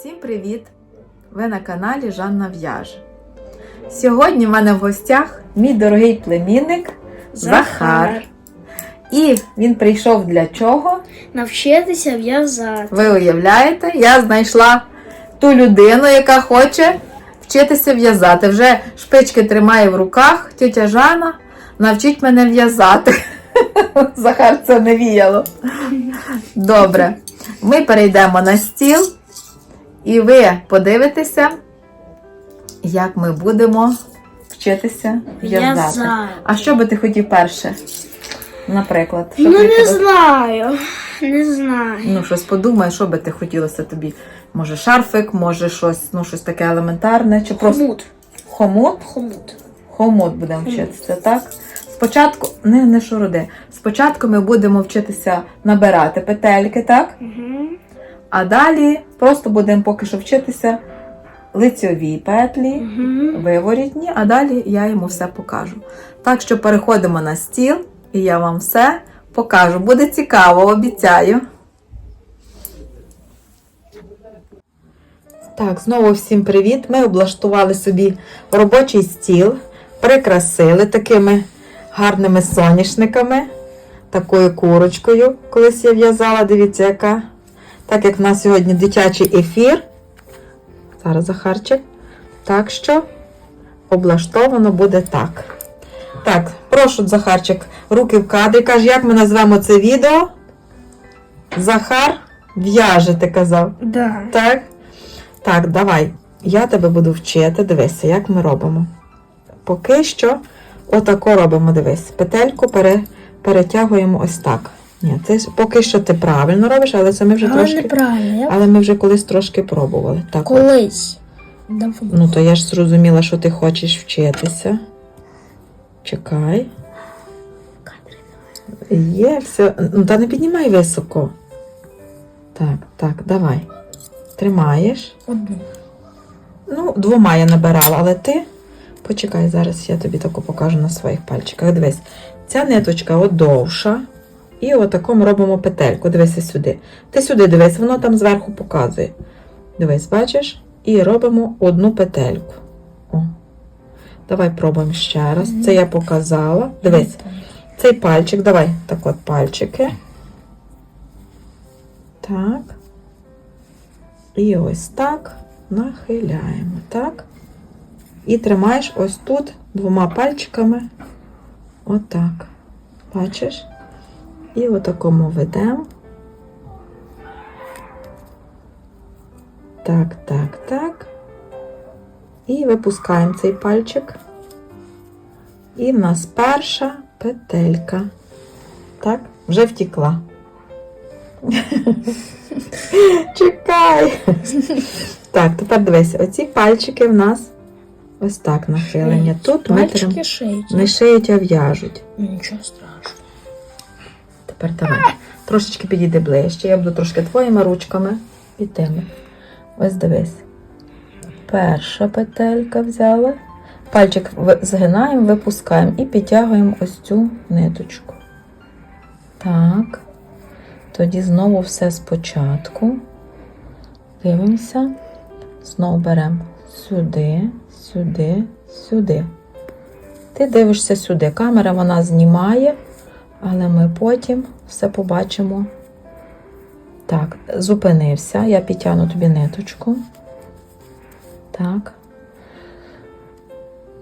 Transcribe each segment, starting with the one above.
Всім привіт! Ви на каналі Жанна В'яже. Сьогодні в мене в гостях мій дорогий племінник Захар. І він прийшов для чого? Навчитися в'язати. Ви уявляєте, я знайшла ту людину, яка хоче вчитися в'язати. Вже шпички тримає в руках. Тетя Жана навчить мене в'язати. Захар це не віяло. Добре. Ми перейдемо на стіл, і ви подивитеся, як ми будемо вчитися в'язати. А що би ти хотів перше? Наприклад, що Ну не знаю. Не знаю. Ну, щось подумай, що би ти хотілося тобі? Може, шарфик, може щось, ну, щось таке елементарне, чи просто Хомут. хомут? Хомут. Хомут будемо вчитися, так? Спочатку, не, не шуруди. Спочатку ми будемо вчитися набирати петельки, так? Угу. А далі просто будемо поки що вчитися лицьові петлі, Угу. виворітні, а далі я йому все покажу. Так що переходимо на стіл, і я вам все покажу. Буде цікаво, обіцяю. Так, знову всім привіт. Ми облаштували собі робочий стіл, прикрасили такими гарними соняшниками, такою курочкою. Колись я в'язала, дивіться, яка. Так як в нас сьогодні дитячий ефір. Зараз Захарчик. Так що облаштовано буде так. Так, прошу, Захарчик, руки в кадрі. Каже, як ми назвемо це відео? Захар в'яже, ти казав. Да. Так? Так, давай. Я тебе буду вчити. Дивися, як ми робимо. Поки що отако робимо, дивись. Петельку пере, перетягуємо ось так. Ні, це поки що ти правильно робиш, але це ми вже Але трошки. неправильно. Я Але ми вже колись трошки пробували. Так, колись. Давно. Ну, то я ж зрозуміла, що ти хочеш вчитися. Чекай. Є, все. Ну, та не піднімай високо. Так, так, давай. Тримаєш. Одну. Ну, двома я набирала, але ти. Почекай, зараз я тобі таку покажу на своїх пальчиках. Дивись, ця ниточка от довша. І отако ми робимо петельку. Дивися сюди. Ти сюди дивись, воно там зверху показує. Дивись, бачиш? І робимо одну петельку. О. Давай пробуємо ще раз. Це я показала. Дивись, цей пальчик, давай так от пальчики. Так. І ось так нахиляємо, так? І тримаєш ось тут двома пальчиками. Отак. Бачиш? І отакому ведемо. Так, так, так. І випускаємо цей пальчик. І в нас перша петелька. Так, вже втікла. Чекай. Так, тепер дивися, оці пальчики в нас ось так нахилені. Тут ми трим... Шиють. не шиють, а в'яжуть. Ну, Нічого страшного. Тепер давай. Трошечки підійди ближче. Я буду трошки твоїми ручками і тими. Ось дивись. Перша петелька взяла. Пальчик згинаємо, випускаємо і підтягуємо ось цю ниточку. Так. Тоді знову все спочатку. Дивимося. Знову беремо сюди, сюди, сюди. Ти дивишся сюди. Камера вона знімає, але ми потім все побачимо. Так, зупинився. Я підтягну тобі ниточку. Так.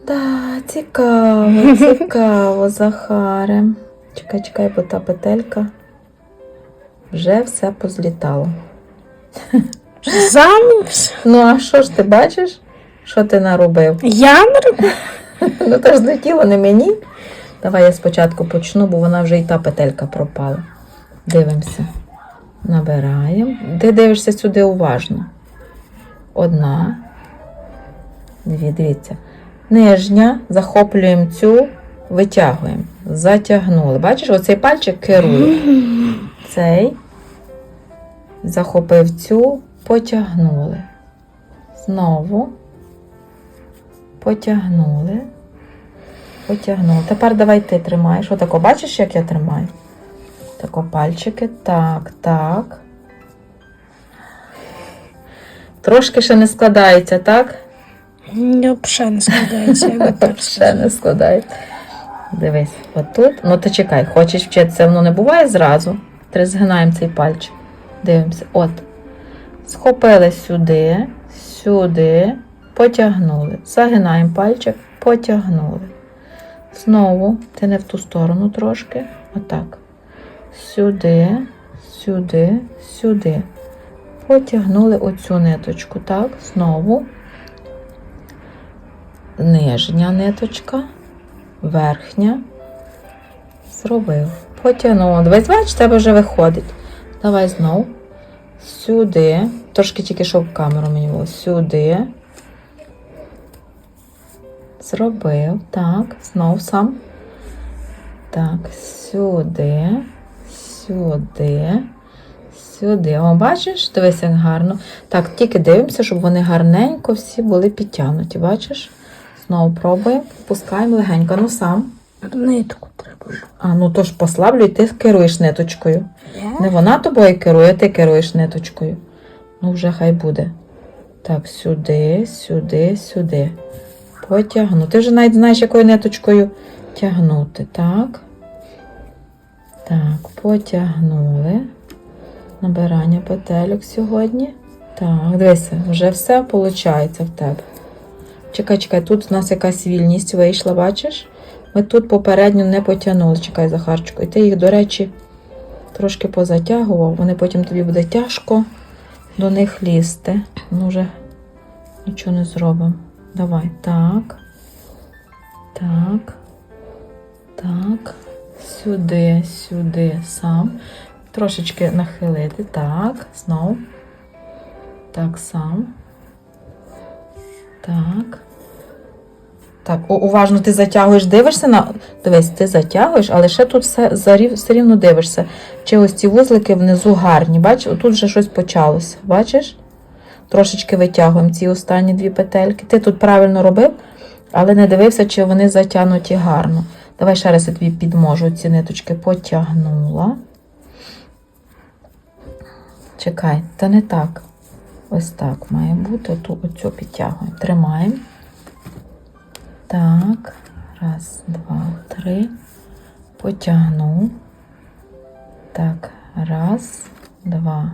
Да, цікаво, цікаво, Захаре. Чекай, чекай, бо та петелька. Вже все позлітало. Замість. Ну, а що ж ти бачиш? Що ти наробив? Я не роблю. Ну, то ж злетіло не мені. Давай я спочатку почну, бо вона вже і та петелька пропала. Дивимося. Набираємо. Ти дивишся сюди уважно. Одна. Дві, дивіться. Нижня. Захоплюємо цю, витягуємо. Затягнули. Бачиш, оцей пальчик керує. Цей. Захопив цю, потягнули. Знову. Потягнули. Потягнули. Тепер давай ти тримаєш. Отако, бачиш, як я тримаю? Тако пальчики. Так, так. Трошки ще не складається, так? Я взагалі не складається. Ще не складається. Дивись, отут. Ну ти чекай, хочеш вчитися, воно не буває зразу. Три згинаємо цей пальчик. Дивимося. От. Схопили сюди, сюди, потягнули. Загинаємо пальчик, потягнули. Знову ти не в ту сторону трошки. Отак. Сюди, сюди, сюди. Потягнули оцю ниточку. Так, знову. Нижня ниточка, верхня. Зробив. Потягнув. Дивись, бач, в тебе вже виходить. Давай знов. Сюди. Трошки тільки щоб камеру мені було. Сюди. Зробив. Так. Знов сам. Так, сюди. Сюди. Сюди. О, бачиш? Дивись, як гарно. Так, тільки дивимося, щоб вони гарненько всі були підтягнуті. Бачиш? Знову пробуємо. Пускаємо легенько. Ну сам. Нитку треба. А, ну то ж послаблюй, ти керуєш ниточкою. Не вона тобою керує, ти керуєш ниточкою. Ну, вже хай буде. Так, сюди, сюди, сюди. Потягну. Ти вже навіть знаєш, якою ниточкою тягнути. Так. Так, потягнули. Набирання петельок сьогодні. Так, дивися, вже все виходить в тебе. Чекай, чекай, тут у нас якась вільність вийшла, бачиш? Ми тут попередньо не потягнули. Чекай, Захарчику. І ти їх, до речі, трошки позатягував, вони потім тобі буде тяжко до них лізти. Ну, вже нічого не зробимо. Давай, так. Так. Так. Сюди, сюди, сам. Трошечки нахилити. Так, знов. Так, сам. Так. Так, уважно ти затягуєш, дивишся на. Дивись, ти затягуєш, але ще тут все, все рівно дивишся. Чи ось ці вузлики внизу гарні. Бачиш, отут вже щось почалося. Бачиш? Трошечки витягуємо ці останні дві петельки. Ти тут правильно робив, але не дивився, чи вони затягнуті гарно. Давай ще раз я тобі підможу ці ниточки. Потягнула. Чекай, та не так. Ось так має бути. Ту оцю підтягуємо. Тримаємо. Так, раз, два, три. Потягнув. Так, раз, два,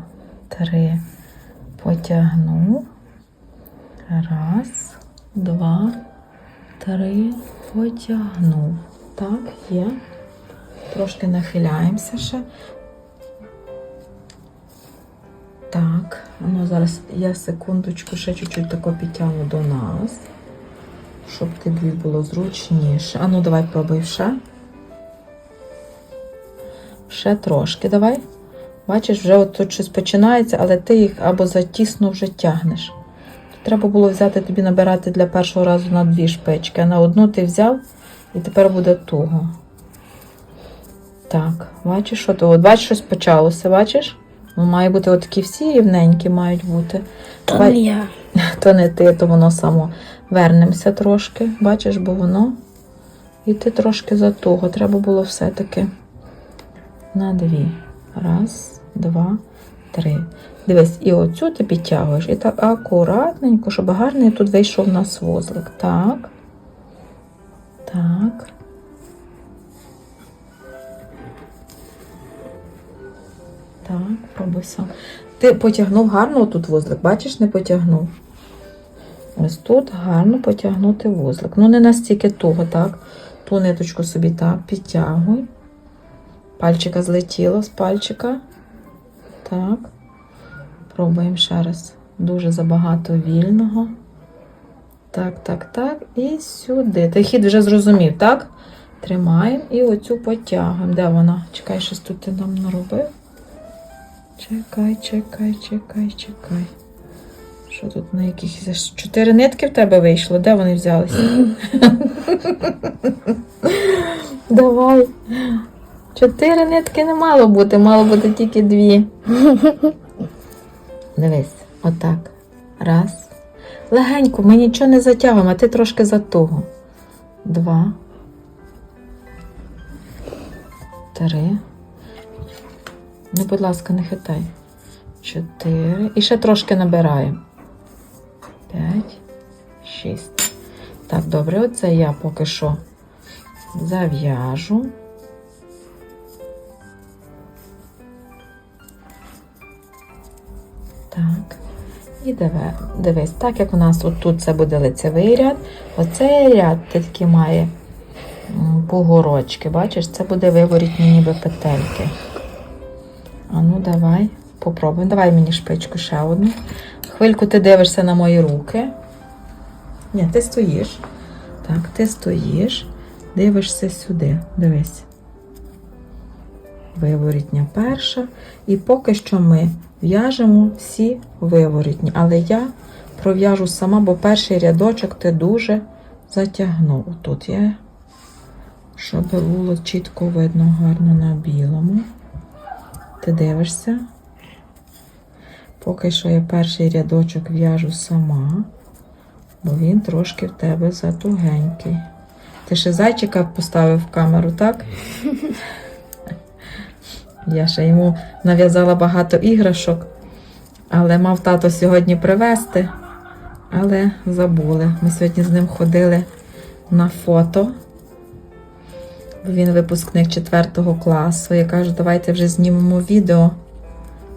три. Потягнув. Раз, два, три. Потягнув. Так, є. Трошки нахиляємося ще. Так, ну зараз я секундочку ще чуть-чуть тако підтягну до нас щоб тобі було зручніше. А ну давай пробуй ще. Ще трошки давай. Бачиш, вже от тут щось починається, але ти їх або затісно вже тягнеш. Треба було взяти тобі набирати для першого разу на дві шпички, а на одну ти взяв і тепер буде туго. Так, бачиш, що то? От бачиш, щось почалося, бачиш? Ну, має бути от такі всі рівненькі мають бути. То Давай. не я. То не ти, то воно само. Вернемося трошки, бачиш, бо воно. І ти трошки затуго. Треба було все-таки на дві. Раз, два, три. Дивись, і оцю ти підтягуєш. І так акуратненько, щоб гарний тут вийшов у нас вузлик. Так. Так. Так, пробуй сам. Ти потягнув гарно тут вузлик, бачиш, не потягнув. Ось тут гарно потягнути вузлик. Ну, не настільки туго, так. Ту ниточку собі так підтягуй. Пальчика злетіло з пальчика. Так. Пробуємо ще раз. Дуже забагато вільного. Так, так, так. І сюди. Ти хід вже зрозумів, так? Тримаємо і оцю потягуємо. Де вона? Чекай, щось тут ти нам наробив. Чекай, чекай, чекай, чекай. Що тут на якихось чотири нитки в тебе вийшло? Де вони взялися? Давай. Чотири нитки не мало бути, мало бути тільки дві. Дивись, отак. Раз. Легенько, ми нічого не затягуємо, а ти трошки затуго. Два. Три. Ну, будь ласка, не хитай. Чотири. І ще трошки набираємо. шість. Так, добре, оце я поки що зав'яжу. Так. І диви, дивись, так як у нас отут це буде лицевий ряд, оцей ряд такий має м, бугорочки, бачиш, це буде виворітні ніби петельки. А ну давай, попробуємо. Давай мені шпичку ще одну. Хвильку ти дивишся на мої руки. Ні, ти стоїш. Так, ти стоїш, дивишся сюди. Дивись. Виворітня перша. І поки що ми в'яжемо всі виворітні. Але я пров'яжу сама, бо перший рядочок ти дуже затягнув. Тут я, щоб було чітко видно гарно на білому. Ти дивишся. Поки що я перший рядочок в'яжу сама, бо він трошки в тебе затугенький. Ти ще зайчика поставив в камеру, так? Я ще йому нав'язала багато іграшок, але мав тато сьогодні привезти, але забули. Ми сьогодні з ним ходили на фото. Бо Він випускник 4 класу. Я кажу, давайте вже знімемо відео.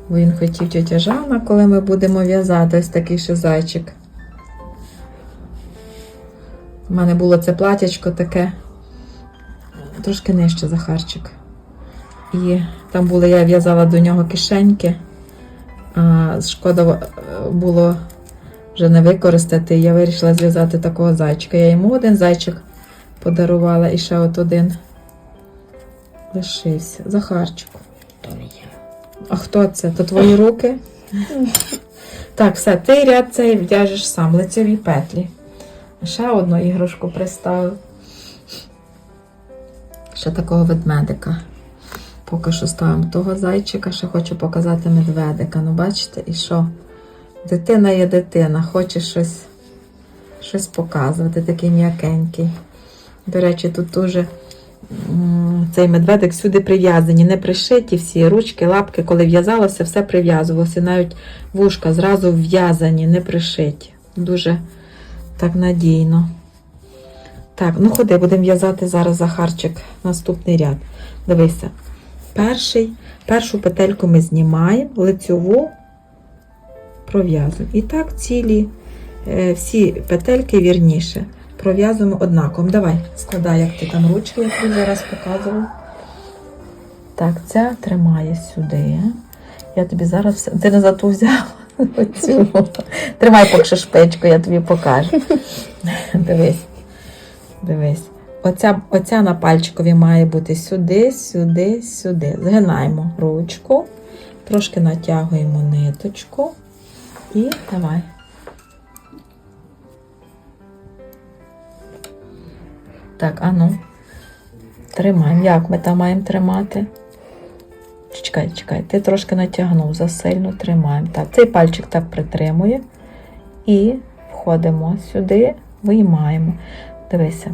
Бо він хотів тетя Жана, коли ми будемо в'язати ось такий ще зайчик. У мене було це платячко таке, трошки нижче Захарчик. І там були, я в'язала до нього кишеньки. А шкода е, було вже не використати. Я вирішила зв'язати такого зайчика. Я йому один зайчик подарувала і ще от один лишився. Захарчику. А хто це? То твої руки? Так, все, ти ряд цей в'яжеш сам, лицеві петлі. Ще одну іграшку приставив. Ще такого ведмедика. Поки що ставимо того зайчика, ще хочу показати медведика. Ну, бачите, і що? Дитина є дитина, хоче щось, щось показувати, такий м'якенький. До речі, тут дуже цей медведик сюди прив'язані, не пришиті всі ручки, лапки, коли в'язалося, все прив'язувалося. Навіть вушка зразу в'язані, не пришиті. Дуже так надійно. Так, ну ходи, будемо в'язати зараз Захарчик наступний ряд. Дивися. Перший, першу петельку ми знімаємо, лицьову пров'язуємо. І так цілі е, всі петельки вірніше пров'язуємо однаково. Давай, складай, як ти там ручки, я тобі зараз показував. Так, ця тримає сюди. Я тобі зараз все. Ти не за ту взяла. Оцю. Тримай поки шпичку, я тобі покажу. Дивись. Дивись. Оця, оця на пальчикові має бути сюди, сюди, сюди. Згинаємо ручку, трошки натягуємо ниточку і давай. Так, а ну. Тримаємо. Як ми там маємо тримати? Чекай, чекай, ти трошки натягнув, засильно тримаємо. Так, цей пальчик так притримує. І входимо сюди, виймаємо. Дивися.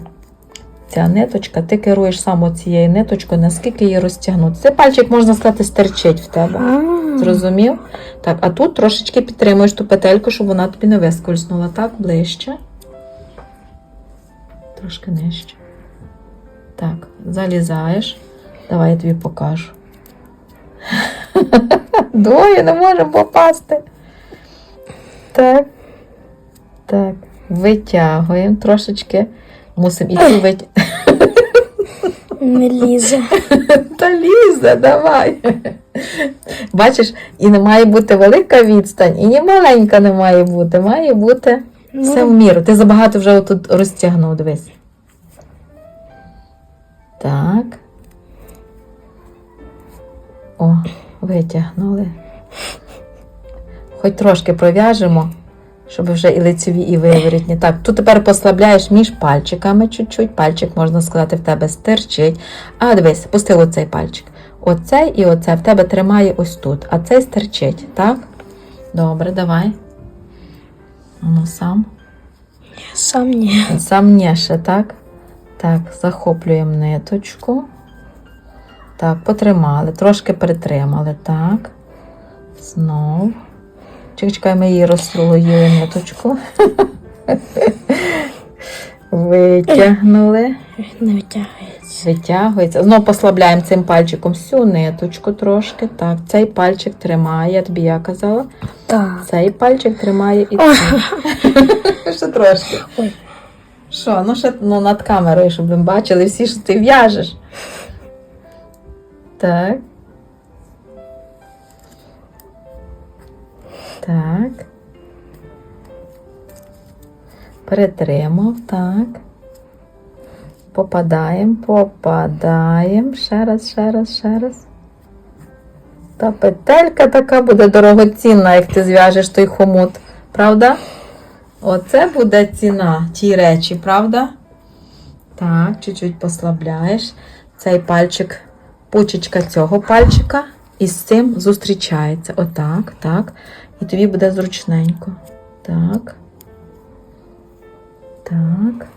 Ця ниточка, ти керуєш саме цією ниточкою, наскільки її розтягнути. Цей пальчик, можна сказати, стерчить в тебе. Зрозумів? Так, а тут трошечки підтримуєш ту петельку, щоб вона тобі не вискользнула. Так, ближче. Трошки нижче. Так, залізаєш. Давай я тобі покажу. Двоє не можемо попасти. Так. Так. Витягуємо трошечки. Мусимо іти витягти. не лізе. Та лізе, давай. Бачиш, і не має бути велика відстань, і ні маленька не має бути. Має бути все в міру. Ти забагато вже тут розтягнув, дивись. Так. О, витягнули. Хоч трошки пров'яжемо, щоб вже і лицеві, і виворітні. Так, тут тепер послабляєш між пальчиками чуть-чуть. Пальчик, можна сказати, в тебе стирчить. А дивись, пусти оцей пальчик. Оцей і оцей в тебе тримає ось тут, а цей стирчить, так? Добре, давай. Ну, сам. Сам ні. Сам ні ще, так? Так, захоплюємо ниточку. Так, потримали, трошки притримали, так. Знов. Чекай, чекай, ми її розслоїли ниточку. Витягнули. Не витягується. Витягується. Знову послабляємо цим пальчиком всю ниточку трошки. Так, цей пальчик тримає, я тобі я казала. Так. Цей пальчик тримає і цей. Ще трошки. Ой. Що, ну ще ну, над камерою, щоб ви бачили всі, що ти в'яжеш. Так. Так. Перетримав, так. Попадаємо, попадаємо. Ще раз, ще раз, ще раз. Та петелька така буде дорогоцінна, як ти зв'яжеш той хомут. Правда? Оце буде ціна тій речі, правда? Так, чуть-чуть послабляєш. Цей пальчик, пучечка цього пальчика і з цим зустрічається. Отак, так. І тобі буде зручненько. Так. Так.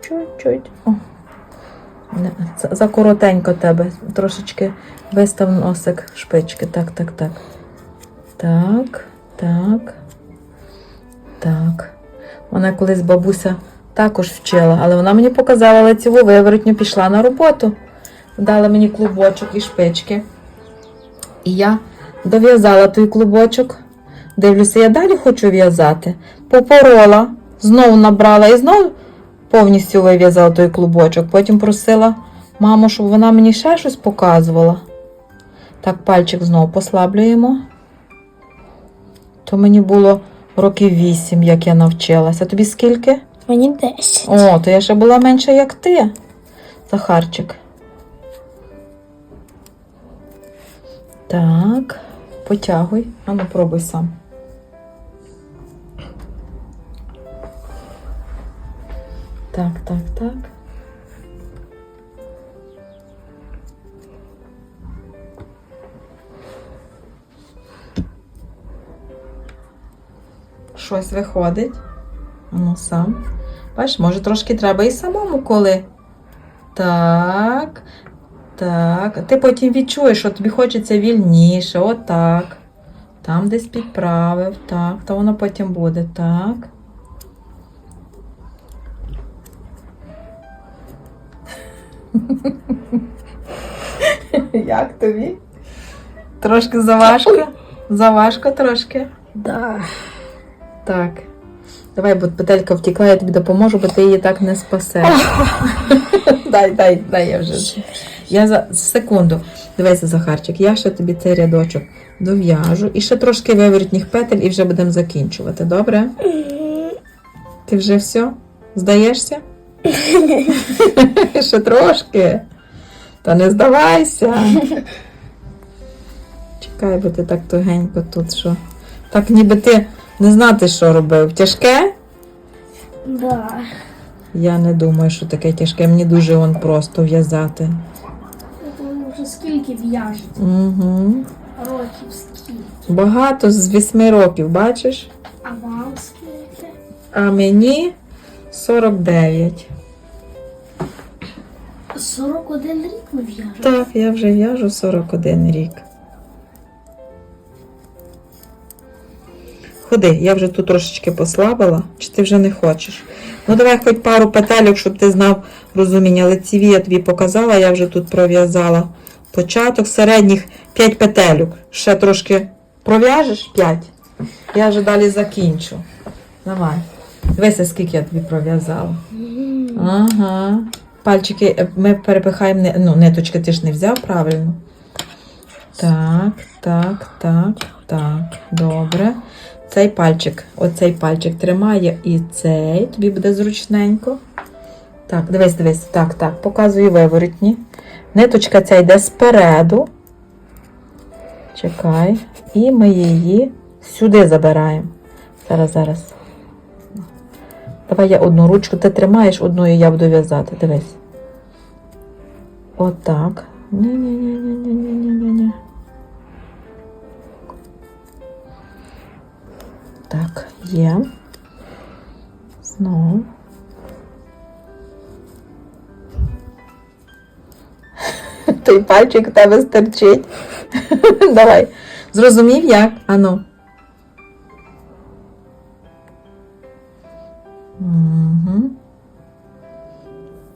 Чуть-чуть. О. Не, за- За тебе. Трошечки вистав носик шпички. Так, так, так. Так, так. Так. Вона колись бабуся також вчила, але вона мені показала лицеву виворотню, пішла на роботу. Дала мені клубочок і шпички. І я дов'язала той клубочок. Дивлюся, я далі хочу в'язати. Попорола, знову набрала і знову повністю вив'язала той клубочок. Потім просила маму, щоб вона мені ще щось показувала. Так, пальчик знову послаблюємо. То мені було років вісім, як я навчилася. Тобі скільки? Мені 10. О, то я ще була менша, як ти, Захарчик. Так, потягуй. А ну пробуй сам. Так, так, так. Щось виходить. А Ну, сам. Бачиш, може трошки треба і самому коли. Так. Так. Ти потім відчуєш, що тобі хочеться вільніше. Отак. Там десь підправив. Так. То воно потім буде. Так. Як тобі? Трошки заважко? Заважко трошки. Да. Так. Давай, бо петелька втекла, я тобі допоможу, бо ти її так не спасеш. дай, дай, дай я вже. Я за секунду. Дивися, Захарчик, я ще тобі цей рядочок дов'яжу. І ще трошки виворотніх петель і вже будемо закінчувати, добре? Ти вже все? Здаєшся? ще трошки. Та не здавайся. Чекай, бо ти так тугенько тут що. Так ніби ти не знати, що робив. Тяжке? Да. Я не думаю, що таке тяжке. Мені дуже он просто в'язати. Вже скільки в'яжуть? Угу. Років скільки? Багато з 8 років, бачиш? А вам скільки? А мені 49. 41 рік ви в'яжете? Так, я вже в'яжу 41 рік. Ходи, я вже тут трошечки послабила, чи ти вже не хочеш? Ну, давай хоч пару петельок, щоб ти знав розуміння. Лицеві я тобі показала, я вже тут пров'язала початок, середніх 5 петельок. Ще трошки пров'яжеш 5. Я вже далі закінчу. Давай. Дивися, скільки я тобі пров'язала. Ага. Пальчики е, ми перепихаємо, ну, ниточки ти ж не взяв правильно. Так, так, так, так. Добре. Цей пальчик, оцей пальчик тримає і цей. Тобі буде зручненько. Так, дивись, дивись. Так, так, показую виворотні. Ниточка ця йде спереду. Чекай. І ми її сюди забираємо. Зараз, зараз. Давай я одну ручку, ти тримаєш одною, я буду в'язати. Дивись. Отак. Ні-ні-ні-ні-ні-ні-ні. Так, є. Знову. Той пальчик у тебе стерчить. Давай. Зрозумів як? Ану. Угу.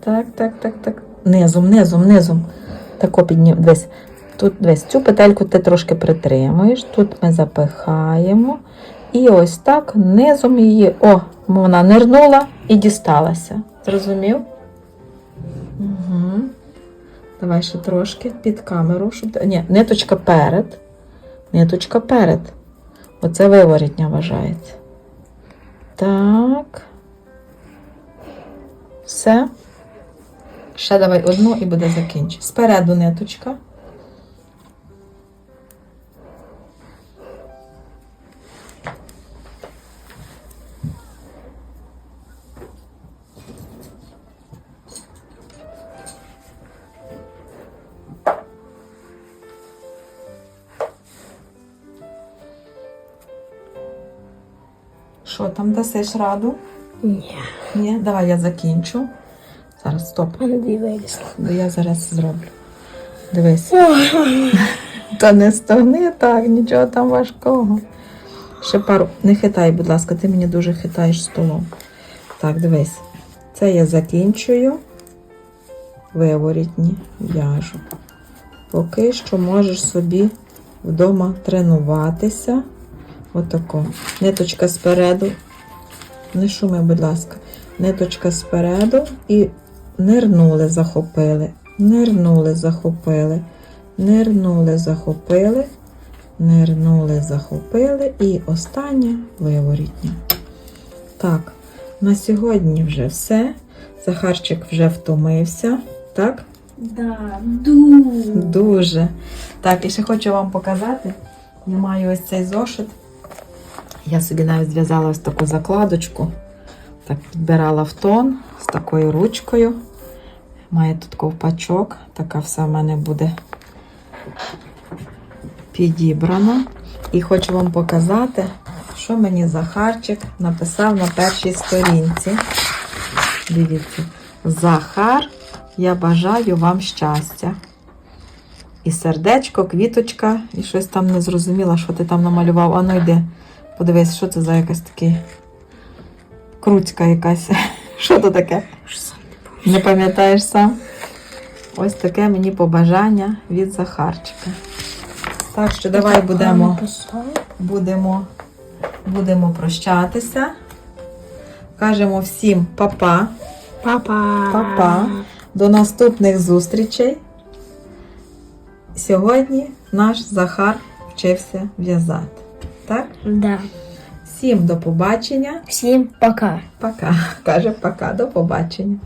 Так, так, так, так. Низом, низом, низом. Тако піднім. Дивись. Тут дивись, цю петельку ти трошки притримуєш. Тут ми запихаємо. І ось так низом її. О, вона нирнула і дісталася. Зрозумів? Угу. Давай ще трошки під камеру, щоб. Ні, ниточка перед. Ниточка перед. Оце виворітня вважається. Так. Все. Ще давай одну і буде закінчено. Спереду ниточка. Що там дасиш раду? Ні. Ні, давай я закінчу. Зараз стоп. Бо я зараз зроблю. Дивись. Та не стогни так, нічого там важкого. Ще пару. Не хитай, будь ласка, ти мені дуже хитаєш столом. Так, дивись. Це я закінчую. Виворітні в'яжу. Поки що можеш собі вдома тренуватися. Отако. Ниточка спереду. Не шуми, будь ласка. Ниточка спереду і нирнули, захопили. Нирнули, захопили. Нирнули, захопили. Нирнули, захопили. І останнє виворітня. Так, на сьогодні вже все. Захарчик вже втомився. Так? Да, ду. Дуже. Так, і ще хочу вам показати. Я маю ось цей зошит. Я собі навіть зв'язала ось таку закладочку. Так, підбирала в тон з такою ручкою. Має тут ковпачок. Така все в мене буде підібрана. І хочу вам показати, що мені Захарчик написав на першій сторінці. Дивіться, Захар, я бажаю вам щастя. І сердечко, квіточка, і щось там не зрозуміла, що ти там намалював. А ну йди, подивись, що це за якась такі круцька якась. Що то таке? Не пам'ятаєш сам? Ось таке мені побажання від Захарчика. Так що давай будемо, будемо, будемо прощатися. Кажемо всім па-па. Папа. Па-па. До наступних зустрічей. Сьогодні наш Захар вчився в'язати. Так? Да. Всім до побачення. Всім пока. Пока. Каже пока, до побачення.